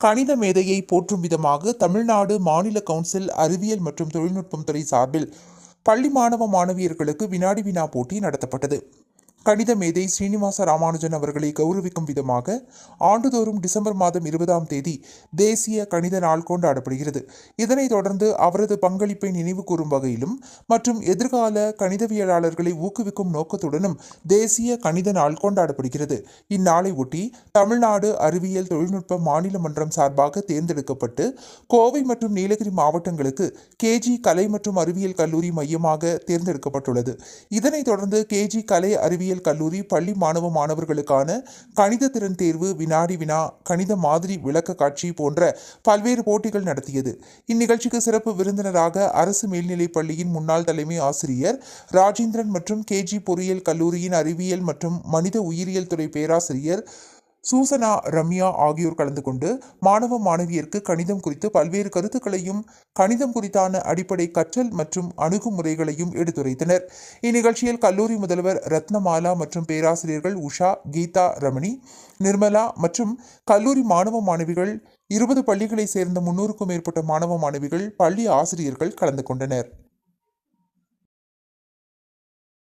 கணித மேதையை போற்றும் விதமாக தமிழ்நாடு மாநில கவுன்சில் அறிவியல் மற்றும் தொழில்நுட்பம் துறை சார்பில் பள்ளி மாணவ மாணவியர்களுக்கு வினாடி வினா போட்டி நடத்தப்பட்டது. கணித மேதை ஸ்ரீனிவாச ராமானுஜன் அவர்களை கௌரவிக்கும் விதமாக ஆண்டுதோறும் டிசம்பர் மாதம் இருபதாம் தேதி தேசிய கணித நாள் கொண்டாடப்படுகிறது. இதனைத் தொடர்ந்து அவரது பங்களிப்பை நினைவு கூறும் வகையிலும் மற்றும் எதிர்கால கணிதவியலாளர்களை ஊக்குவிக்கும் நோக்கத்துடனும் தேசிய கணித நாள் கொண்டாடப்படுகிறது. இந்நாளை ஒட்டி தமிழ்நாடு அறிவியல் தொழில்நுட்ப மாநில மன்றம் சார்பாக தேர்ந்தெடுக்கப்பட்டு கோவை மற்றும் நீலகிரி மாவட்டங்களுக்கு கேஜி கலை மற்றும் அறிவியல் கல்லூரி மையமாக தேர்ந்தெடுக்கப்பட்டுள்ளது. இதனைத் தொடர்ந்து கேஜி கலை அறிவியல் கல்லூரி பள்ளி மாணவ மாணவர்களுக்கான கணித திறன் தேர்வு வினாடி வினா கணித மாதிரி விளக்க காட்சி போன்ற பல்வேறு போட்டிகள் நடத்தியது. இந்நிகழ்ச்சிக்கு சிறப்பு விருந்தினராக அரசு மேல்நிலைப் பள்ளியின் முன்னாள் தலைமை ஆசிரியர் ராஜேந்திரன் மற்றும் கேஜி பொறியியல் கல்லூரியின் அறிவியல் மற்றும் மனித உயிரியல் துறை பேராசிரியர் சூசனா ரம்யா ஆகியோர் கலந்து கொண்டு மாணவ மாணவியருக்கு கணிதம் குறித்து பல்வேறு கருத்துக்களையும் கணிதம் குறித்தான அடிப்படை கற்றல் மற்றும் அணுகுமுறைகளையும் எடுத்துரைத்தனர். இந்நிகழ்ச்சியில் கல்லூரி முதல்வர் ரத்னமாலா மற்றும் பேராசிரியர்கள் உஷா கீதா ரமணி நிர்மலா மற்றும் கல்லூரி மாணவ மாணவிகள் இருபது பள்ளிகளைச் சேர்ந்த முன்னூறுக்கும் மேற்பட்ட மாணவ மாணவிகள் பள்ளி ஆசிரியர்கள் கலந்து கொண்டனர்.